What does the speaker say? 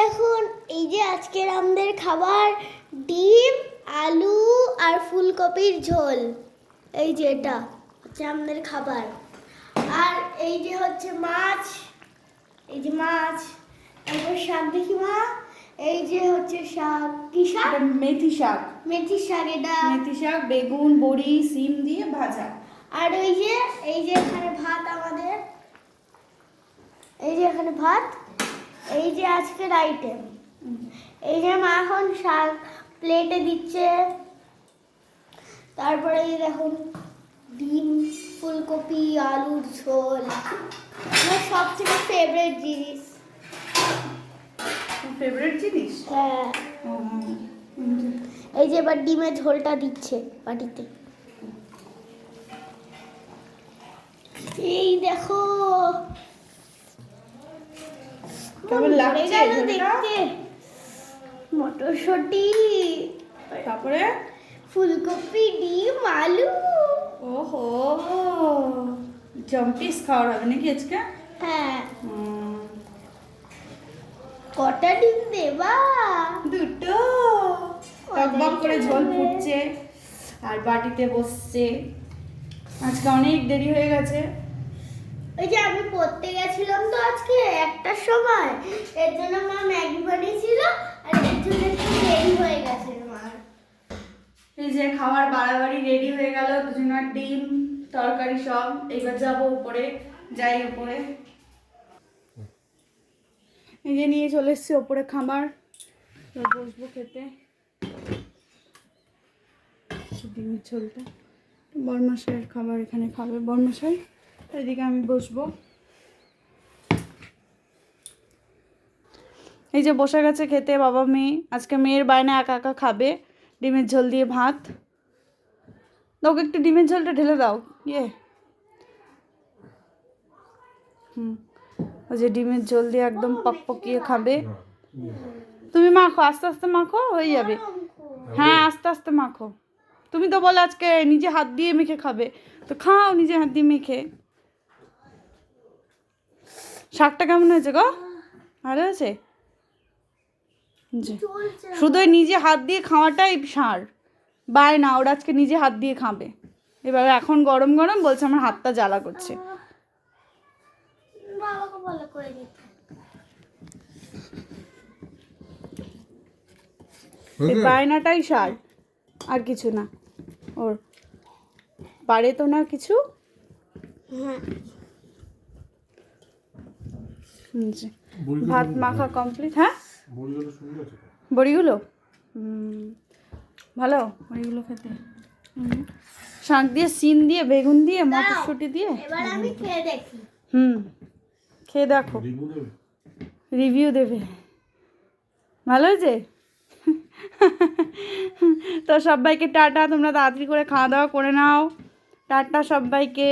দেখুন এই যে আজকের আমাদের খাবার ডিম আলু আর ফুলকপির ঝোল। এই যে এটা হচ্ছে আমাদের খাবার। আর এই যে হচ্ছে মাছ এই যে মাছ তারপর শাক দেখি মা এই যে হচ্ছে শাক। কি শাক? এটা মেথি শাক। মেথি শাক এটা। মেথি শাক বেগুন বড়ি সিম দিয়ে ভাজা। আর ওই যে এই যে এখানে ভাত আমাদের। এই যে এখানে ভাত। এই যে আজকের আইটেম এই যে মা এখন শাক প্লেটে দিচ্ছে। তারপরে এই দেখুন ডিম ফুলকপি আলুর ঝোল। আমার সব থেকে ফেভারিট জিনিস। ফেভারিট জিনিস? হ্যাঁ। এই যে এবার ডিমের ঝোলটা দিচ্ছে বাটিতে। এই দেখো কেমন লাগছে? দেখতে। মটরশুঁটি। তারপরে? ফুলকপি ডিম আলু। ওহো জম্পিস খাওয়ার হবে নাকি আজকে? হ্যাঁ। কটা ডিম দেবা? দুটো। টকবক করে ঝোল ফুটছে আর বাটিতে বসছে। আজকে অনেক দেরি হয়ে গেছে। ওই যে আমি পড়তে গেছিলাম তো আজকে একটার সময়, এর জন্য মা ম্যাগি বানিয়েছিল আর এর জন্য একটু দেরি হয়ে গেছে মার এই যে খাবার বাড়াবাড়ি রেডি হয়ে গেল, দুজনের ডিম, তরকারি সব, এবার যাব উপরে, যাই উপরে। এই যে নিয়ে চলে এসছি ওপরে খাবার বসবো খেতে। ডিমের ঝোলটা। বর্মশাইয়ের খাবার এখানে খাবে, বর্মশাই। এদিকে আমি বসবো। এই যে বসে গেছে খেতে বাবা মেয়ে। আজকে মেয়ের বায়না একা একা খাবে। ডিমের ঝোল দিয়ে ভাত। দাও একটু ডিমের ঝোলটা ঢেলে দাও। ইয়ে। হুম। ওই যে ডিমের ঝোল দিয়ে একদম পকপকিয়ে খাবে। তুমি মাখো, আস্তে আস্তে মাখো, হয়ে যাবে। হ্যাঁ আস্তে আস্তে মাখো। তুমি তো বলে আজকে নিজে হাত দিয়ে মেখে খাবে। তো খাও, নিজে হাত দিয়ে মেখে। শাকটা কেমন হয়েছে গো? ভালো হয়েছে? জি শুধু ওই নিজে হাত দিয়ে খাওয়াটাই সার। বায় না ওরা আজকে নিজে হাত দিয়ে খাবে। এবার এখন গরম গরম বলছে আমার হাতটা জ্বালা করছে। বাবাকে বলে করে দিতে। এই বায়নাটাই সার আর কিছু না। ওর পারে তো না কিছু? হ্যাঁ। ভাত মাখা কমপ্লিট হ্যাঁ? বড়িগুলো? ভালো বড়িগুলো খেতে। শাক দিয়ে সিম দিয়ে বেগুন দিয়ে মটরশুঁটি দিয়ে? এবার আমি খেয়ে দেখি। হুম খেয়ে দেখো। রিভিউ দেবে। ভালো হয়েছে? তো সবাইকে টাটা তোমরা তাড়াতাড়ি করে খাওয়া দাওয়া করে নাও। টাটা সবাইকে।